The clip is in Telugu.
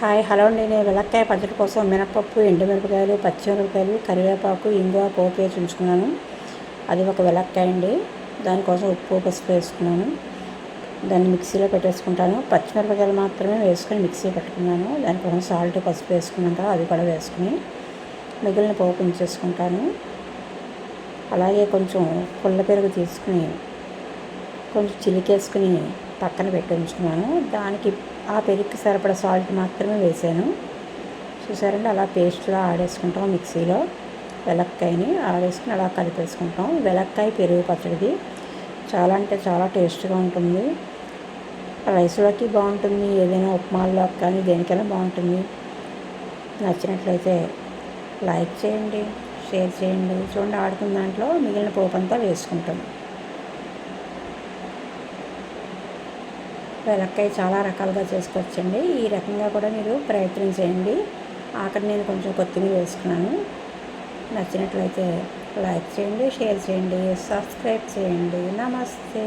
హాయ్ హలో అండి. నేను వెలక్కాయ పచ్చడి కోసం మినపప్పు ఎండుమిరపకాయలు పచ్చిమిరపకాయలు కరివేపాకు ఇంగువ పోపు వేసి ఉంచుకున్నాను అది ఒక వెలక్కాయ అండి. దానికోసం ఉప్పు పసుపు వేసుకున్నాను. దాన్ని మిక్సీలో పెట్టేసుకుంటాను. పచ్చిమిరపకాయలు మాత్రమే వేసుకొని మిక్సీ పెట్టుకున్నాను. దానికోసం సాల్ట్ పసుపు వేసుకున్నాక అది కూడా వేసుకుని మిగిలిన పోపు ఉంచేసుకుంటాను. అలాగే కొంచెం పుల్ల పెరుగు తీసుకుని కొంచెం చిలికేసుకుని పక్కన పెట్టి ఉంచుకున్నాను. దానికి ఆ పెరుగుకి సరిపడ సాల్ట్ మాత్రమే వేసాను. చూసారండి అలా పేస్ట్లా ఆడేసుకుంటాం మిక్సీలో. వెలక్కాయని ఆడేసుకుని అలా కలిపేసుకుంటాం. వెలక్కాయ పెరుగు పచ్చడిది చాలా అంటే చాలా టేస్ట్గా ఉంటుంది. రైస్లోకి బాగుంటుంది ఏదైనా ఉప్మాల్లోకి కానీ దేనికైనా బాగుంటుంది. నచ్చినట్లయితే లైక్ చేయండి షేర్ చేయండి. చూడండి ఆడుకున్న దాంట్లో మిగిలిన పోపంతా వేసుకుంటాం. వెలక్కాయ చాలా రకాలుగా చేసుకోవచ్చండి. ఈ రకంగా కూడా మీరు ప్రయత్నం చేయండి. అక్కడ నేను కొంచెం కొత్తిమీర వేసుకున్నాను. నచ్చినట్లయితే లైక్ చేయండి షేర్ చేయండి సబ్స్క్రైబ్ చేయండి. నమస్తే.